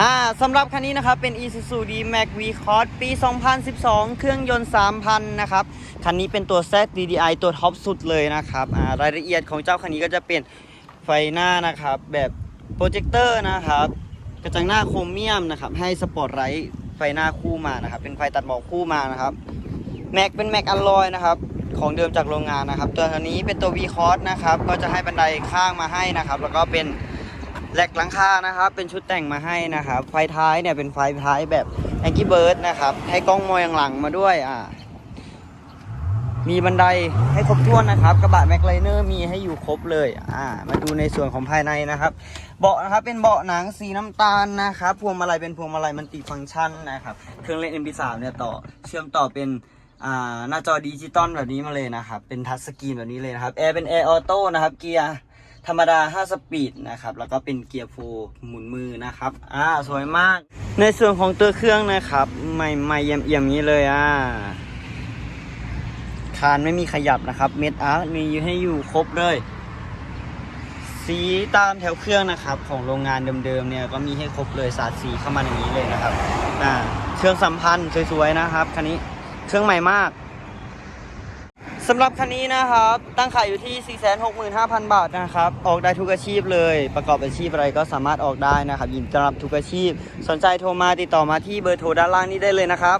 อ่าสำหรับคันนี้นะครับ เป็น Isuzu D-Max V-Cross ปี 2012 เครื่องยนต์ 3,000 นะครับ คันนี้เป็นตัว Z DDI ตัวท็อปสุดเลยนะครับอ่ารายละเอียดของเจ้าคันนี้ก็จะเป็นไฟหน้านะครับ แบบโปรเจคเตอร์นะครับ กระจังหน้าโครเมียมนะครับ ให้สปอร์ตไลท์ไฟหน้าคู่มานะครับ เป็นไฟตัดหมอกคู่มานะครับ แม็กเป็นแม็กอัลลอยนะครับ ของเดิมจากโรงงานนะครับ ตัวคันี้เป็นตัว V Cross นะครับ ก็จะให้บันไดข้างมาให้นะครับ แล้วก็เป็น แหลกหลังคานะครับ เป็นชุดแต่งมาให้นะครับ ไฟท้ายเนี่ยเป็นไฟท้ายแบบ Angry Bird นะครับ ให้กล้องมองอย่างหลังมาด้วยอ่ามีบันไดให้ครบถ้วนนะครับ กระบะแม็กไลเนอร์มีให้อยู่ครบเลยอ่ามาดูในส่วนของภายในนะครับ เบาะนะครับเป็นเบาะหนังสีน้ำตาลนะครับพวงมาลัยเป็นพวงมาลัยมันติฟังก์ชันนะครับ เครื่องเล่น MP3 เนี่ยต่อเชื่อมต่อเป็นอ่าหน้าจอดิจิตอลแบบนี้มาเลยนะครับ เป็นทัชสกรีนแบบนี้เลยนะครับ แอร์เป็นแอร์ออโต้นะครับ เกียร์ ธรรมดา 5 สปีดนะครับ แล้วก็เป็นเกียร์โฟร์หมุนมือนะครับ อ่า สวยมาก ในส่วนของตัวเครื่องนะครับ ใหม่ๆเอี่ยมๆนี้เลยอ่าคานไม่มีขยับนะครับ เม็ดอาร์มีให้อยู่ครบเลย สีตามแถวเครื่องนะครับ ของโรงงานเดิมๆเนี่ยก็มีให้ครบเลยสาดสีเข้ามาอย่างนี้เลยนะครับ อ่า เครื่องสัมพันธ์สวยๆนะครับคันนี้ เครื่องใหม่มาก สำหรับคันนี้นะครับ ตั้งขายอยู่ที่ 465,000 บาทนะครับ ออกได้ทุกอาชีพเลย ประกอบอาชีพอะไรก็สามารถออกได้นะครับ ยินดีต้อนรับทุกอาชีพ สนใจโทรมาติดต่อมาที่เบอร์โทรด้านล่างนี้ได้เลยนะครับ